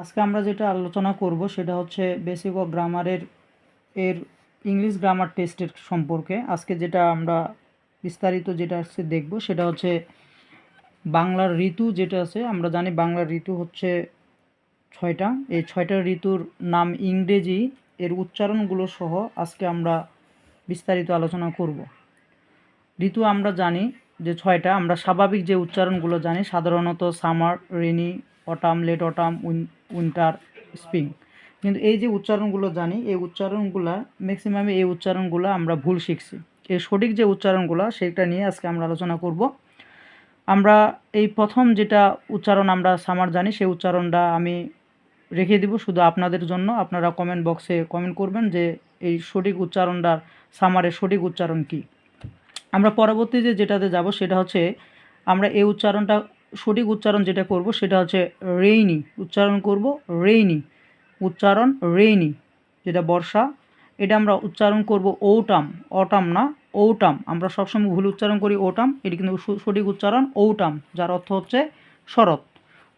আজকে আমরা যেটা আলোচনা করব সেটা হচ্ছে বেসিক অফ গ্রামারের এর ইংলিশ গ্রামার টেস্টের সম্পর্কে। আজকে যেটা আমরা বিস্তারিত যেটা আজকে দেখব সেটা হচ্ছে বাংলার ঋতু যেটা আছে, আমরা জানি বাংলার ঋতু হচ্ছে ছয়টা। এই ছয়টা ঋতুর নাম ইংরেজি, এর উচ্চারণগুলো সহ আজকে আমরা বিস্তারিত আলোচনা করব। ঋতু আমরা জানি যে ছয়টা, আমরা স্বাভাবিক যে উচ্চারণগুলো জানি, সাধারণত summer rainy autumn, late autumn winter, spring. কিন্তু এই যে উচ্চারণগুলো জানি, এই উচ্চারণগুলো ম্যাক্সিমামে এই উচ্চারণগুলো আমরা ভুল শিখছি। এই সঠিক যে উচ্চারণগুলো সেটা নিয়ে আজকে আমরা আলোচনা করব। আমরা এই প্রথম যেটা উচ্চারণ আমরা সামার জানি, সেই উচ্চারণটা আমি রেখে দিব শুধু আপনাদের জন্য। আপনারা কমেন্ট বক্সে কমেন্ট করবেন যে এই সঠিক উচ্চারণটার সামারের সঠিক উচ্চারণ কী। আমরা পরবর্তী যে যেটাতে যাব, সেটা হচ্ছে আমরা এই উচ্চারণটা সঠিক উচ্চারণ যেটা করব সেটা হচ্ছে রেইনি। উচ্চারণ করব রেইনি। উচ্চারণ রেইনি, যেটা বর্ষা। এটা আমরা উচ্চারণ করব ওটাম। অটাম না, ওটাম। আমরা সবসময় ভুল উচ্চারণ করি ওটাম। এটি কিন্তু সঠিক উচ্চারণ ওটাম, যার অর্থ হচ্ছে শরৎ।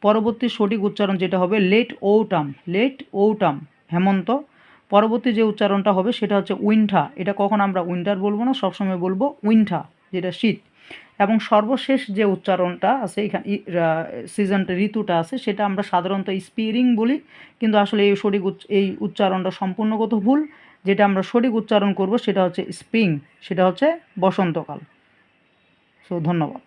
পরবর্তী সঠিক উচ্চারণ যেটা হবে লেট ওটাম। লেট ওটাম, হেমন্ত। পরবর্তী যে উচ্চারণটা হবে সেটা হচ্ছে উইন্ঠা। এটা কখন আমরা উইন্টার বলব না, সবসময় বলব উইন্ঠা, যেটা শীত। এবং সর্বশেষ যে উচ্চারণটা আছে এখানে সিজনটা ঋতুটা আছে, সেটা আমরা সাধারণত স্পিরিং বলি। কিন্তু আসলে এই সঠিক এই উচ্চারণটা সম্পূর্ণগত ভুল। যেটা আমরা সঠিক উচ্চারণ করব সেটা হচ্ছে স্প্রিং সেটা হচ্ছে বসন্তকাল। সো ধন্যবাদ।